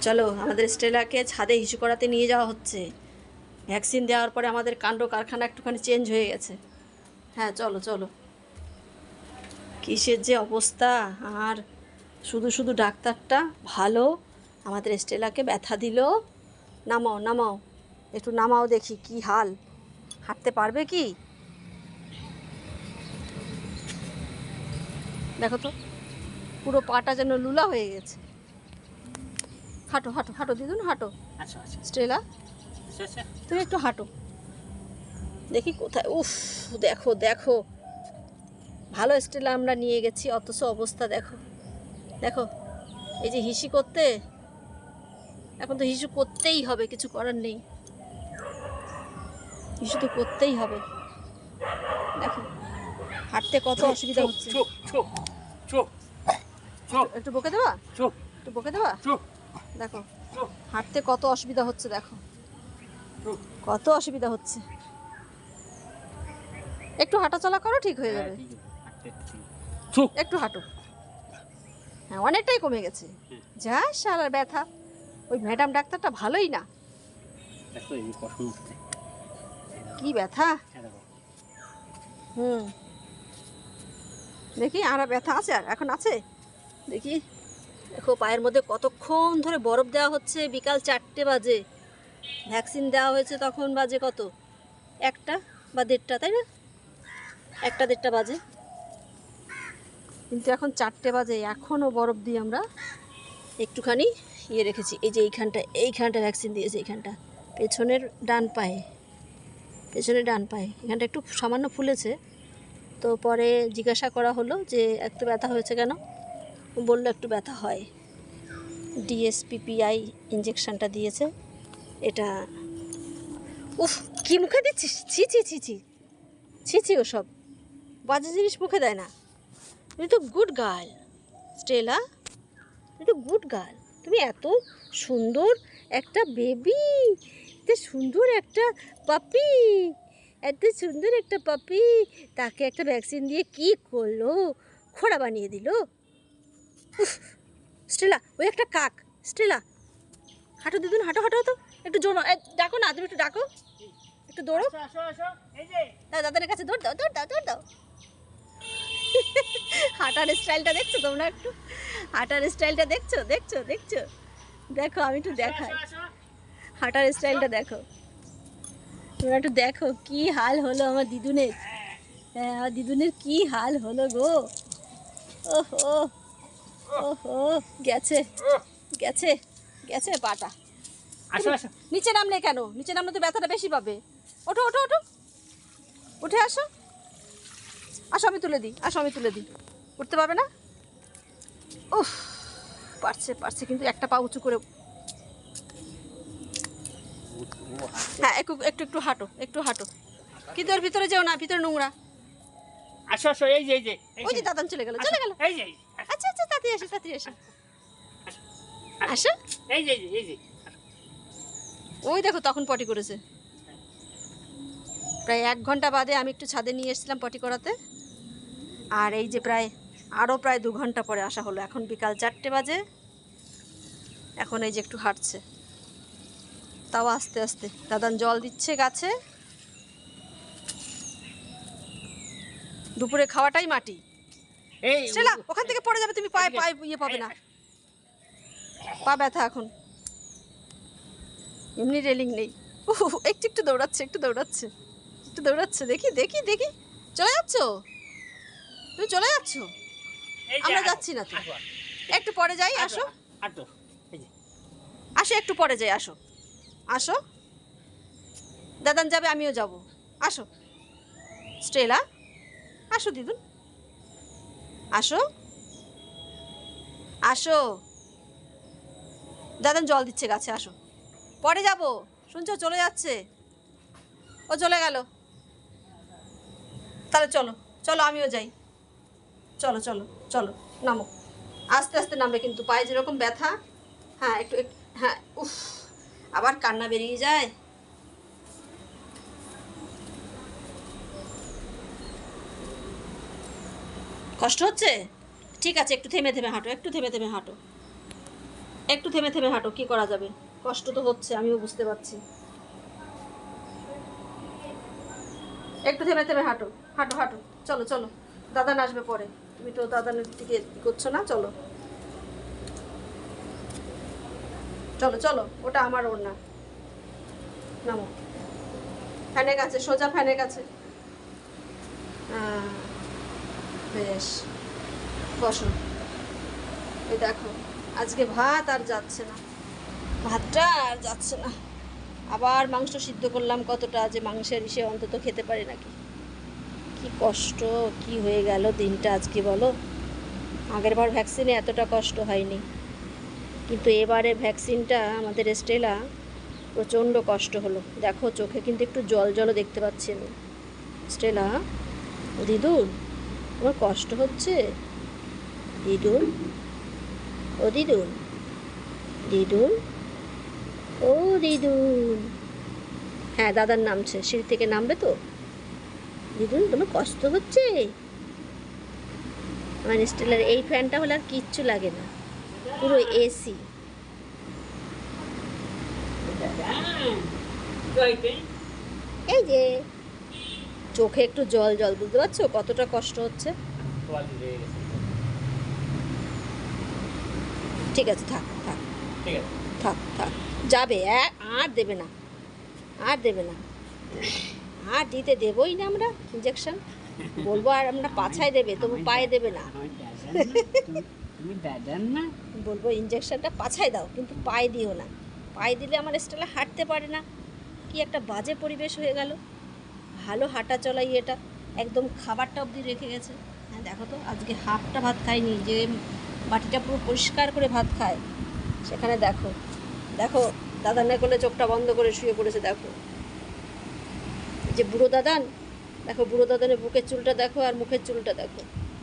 চলো, আমাদের স্টেলাকে ছাদে হিসু করাতে নিয়ে যাওয়া হচ্ছে। ভ্যাকসিন দেওয়ার পরে আমাদের কাণ্ড কারখানা একটুখানি চেঞ্জ হয়ে গেছে। হ্যাঁ চলো চলো। কিসের যে অবস্থা? আর শুধু শুধু ডাক্তারটা ভালো? আমাদের স্টেলাকে ব্যথা দিল? নামাও নামাও। একটু নামাও দেখি কি হাল। হাঁটতে পারবে কি? দেখো তো, পুরো পাটা যেন লুলা হয়ে গেছে। হাঁটো হাঁটো হাঁটো দিদুন হাঁটো। আচ্ছা আচ্ছা স্টেলা আচ্ছা আচ্ছা। তুমি একটু হাঁটো। দেখি কোথায় উফ দেখো দেখো। ভালো স্টেলা আমরা নিয়ে গেছি অথচ অবস্থা দেখো। দেখো এই যে হিসি করতে এখন তো হিসু করতেই হবে কিছু করার নেই। হিসু তো করতেই হবে। দেখো হাঁটতে কত অসুবিধা হচ্ছে। চুপ চুপ চুপ চুপ। একটু বকে দেবা? একটু বকে দেবা? চুপ। দেখো হাঁটতে কত অসুবিধা হচ্ছে দেখো। কত অসুবিধা হচ্ছে। একটু হাঁটাচলা করো ঠিক হয়ে যাবে। একটু হাঁটো। হ্যাঁ অনেকটাই কমে গেছে। যা সারা ব্যথা। ওই ম্যাডাম ডাক্তারটা ভালোই না। কি ব্যথা? দেখো। হুম। দেখি আর ব্যথা আছে আর এখন আছে? দেখি। দেখো, পায়ের মধ্যে কতক্ষণ ধরে বরফ দেওয়া হচ্ছে, বিকাল চারটে বাজে। ভ্যাকসিন দেওয়া হয়েছে তখন বাজে কত? একটা বা দেড়টা, তাই না? একটা দেড়টা বাজে। কিন্তু এখন চারটে বাজে এখনও বরফ দিয়ে আমরা একটুখানি ইয়ে রেখেছি। এই যে এইখানটা এইখানটা ভ্যাকসিন দিয়েছে এইখানটা। পেছনের ডান পায়ে, পেছনের ডান পায়ে। এখানটা একটু সামান্য ফুলেছে। তো পরে জিজ্ঞাসা করা হলো যে একটু ব্যথা হয়েছে কেন? বলল একটু ব্যথা হয়। ডিএসপিপিআই ইঞ্জেকশনটা দিয়েছে। এটা, উফ, কি মুখে দিচ্ছিস? ছি ছি ছি ছি। ছি ছি ওসব। বাজে জিনিস মুখে দেয় না। তুমি তো গুড গার্ল স্টেলা তুমি তো গুড গার্ল তুমি এত সুন্দর একটা বেবি এত সুন্দর একটা পাপি এত সুন্দর একটা পাপি তাকে একটা ভ্যাকসিন দিয়ে কি করল? খোড়া বানিয়ে দিল। উফ, স্টেলা ওই একটা কাক স্টেলা। হাঁটো দিদুন হাঁটো হাঁটো তো একটু জোর ডাকো না তুমি একটু ডাকো। একটু দৌড়ো। দাও দাদার কাছে দৌড় দাও দৌড় দাও দৌড় দাও। হাঁটার স্টাইলটা দেখছ তোমরা একটু? হাঁটার স্টাইলটা দেখছ দেখছ দেখছ? দেখো আমি একটু দেখাই। হাঁটার স্টাইলটা দেখো। তোমরা একটু দেখো কি হাল হলো আমার দিদুনের? হ্যাঁ আমার দিদুনের কি হাল হলো গো? ওহো। ওহো গেছে। গেছে গেছে পাটা। আসো আসো। নিচে নামলে কেন? নিচে নামলে তো ব্যথাটা বেশি পাবে। ওঠো ওঠো ওঠো। উঠে আসো। আসো আমি তুলে দিই আসো আমি তুলে দিই। উঠতে পারবে না? উফ পারছে পারছে কিন্তু একটা পা উঁচু করে হ্যাঁ একটু একটু একটু হাঁটো একটু হাঁটো। কিন্তু ওর ভিতরে যেও না ভিতরে নোংরা। আসো আসো এই যে এই যে ওই যে। দাদান চলে গেল চলে গেল। এই যে। আচ্ছা আচ্ছা তাড়াতাড়ি আসো তাড়াতাড়ি আসো। আসো। এই যে এই যে। ওই দেখো তখন পটি করেছে। প্রায় এক ঘণ্টা বাদে আমি একটু ছাদে নিয়ে এসেছিলাম পটি করাতে। আর এই যে প্রায় আরও প্রায় দু ঘণ্টা পরে আসা হলো। এখন বিকাল চারটে বাজে। এখন এই যে একটু হাঁটছে। তাও আস্তে আস্তে। দাদান জল দিচ্ছে গাছে। দুপুরে খাওয়াটাই মাটি। এই সেলা ওখান থেকে পড়ে যাবে তুমি পায়ে পায়ে ইয়ে পাবে না। পা ব্যথা এখন। এমনি রেলিং নেই। উহ, একটু একটু দৌড়াচ্ছে একটু দৌড়াচ্ছে একটু দৌড়াচ্ছে। দেখি দেখি দেখি। চলে যাচ্ছ? তুমি চলে যাচ্ছ? আমরা যাচ্ছি না তো। একটু পরে যাই আসো আসো। আসো একটু পরে যাই আসো। আসো। দাদান যাবে আমিও যাব। আসো। স্টেলা আসো দিদুন। আসো। আসো। দাদান জল দিচ্ছে গাছে, আসো। পরে যাব। শুনছো, চলে যাচ্ছে। ও চলে গেল। তাহলে চলো চলো, আমিও যাই। চলো চলো চলো, নামো। আস্তে আস্তে নামবে কিন্তু, পায়ে যেরকম ব্যথা হ্যাঁ একটু একটু হ্যাঁ উফ, আবার কান্না বেরিয়ে যায়। কষ্ট হচ্ছে? ঠিক আছে, একটু থেমে থেমে হাঁটো, একটু থেমে থেমে হাঁটো। একটু থেমে থেমে হাঁটো, কি করা যাবে? কষ্ট তো হচ্ছে, আমিও বুঝতে পারছি। একটু থেমে থেমে হাঁটো হাঁটো হাঁটো। চলো চলো। দাদান আসবে পরে। তুমি তো দাদানের দিকে করছ না, চলো। চলো চলো, ওটা আমার ওর না নামো। ফ্যানের কাছে, সোজা ফ্যানের কাছে। বেশ। বসো। এই দেখো, আজকে ভাত আর যাচ্ছে না। ভাতটা আর যাচ্ছে না। আবার মাংস সিদ্ধ করলাম কতটা যে মাংসের ইসে অন্তত খেতে পারি নাকি? কি কষ্ট, কি হয়ে গেল দিনটা আজকে বলো? আগের বার ভ্যাকসিনে এতটা কষ্ট হয়নি। কিন্তু এবারে ভ্যাকসিনটা আমাদের স্টেলা প্রচণ্ড কষ্ট হলো। দেখো চোখে কিন্তু একটু জল জলও দেখতে পাচ্ছি আমি। স্টেলা, ও দিদুন তোমার কষ্ট হচ্ছে? দিদুন? ও দিদুন। দিদুন? ও দিদুন। হ্যাঁ দাদার নামছে। সিঁড়ি থেকে নামবে তো। দিদুন তোমার কষ্ট হচ্ছে? আমার স্টেলার এই ফ্যানটা হলে আর কিচ্ছু লাগে না। পুরো এসি। এই যে। চোখে একটু জল জল বুঝতে পারছ? কতটা কষ্ট হচ্ছে? ঠিক আছে থাক থাক। থাক থাক। যাবে আর দেবে না। আর দেবে না। আর দিতে দেবই না আমরা ইঞ্জেকশন বলব আর আমরা পাছায় দেবে তবু পায়ে দেবে না। বলব ইঞ্জেকশনটা পাছায় দাও কিন্তু পায়ে দিও না। পায়ে দিলে আমার স্টেলা হাঁটতে পারে না। কি একটা বাজে পরিবেশ হয়ে গেল। ভালো হাঁটা চলাই এটা। একদম খাবারটা অবধি রেখে গেছে। হ্যাঁ দেখো তো, আজকে হাফটা ভাত খায়নি যে বাটিটা পুরো পরিষ্কার করে ভাত খায়। সেখানে দেখো দেখো, দাদা না করলে চোখটা বন্ধ করে শুয়ে পড়েছে, দেখো। যে বুড়ো দাদান, দেখো বুড়ো দাদানের বুকের চুলটা দেখো আর মুখের চুলটা দেখো।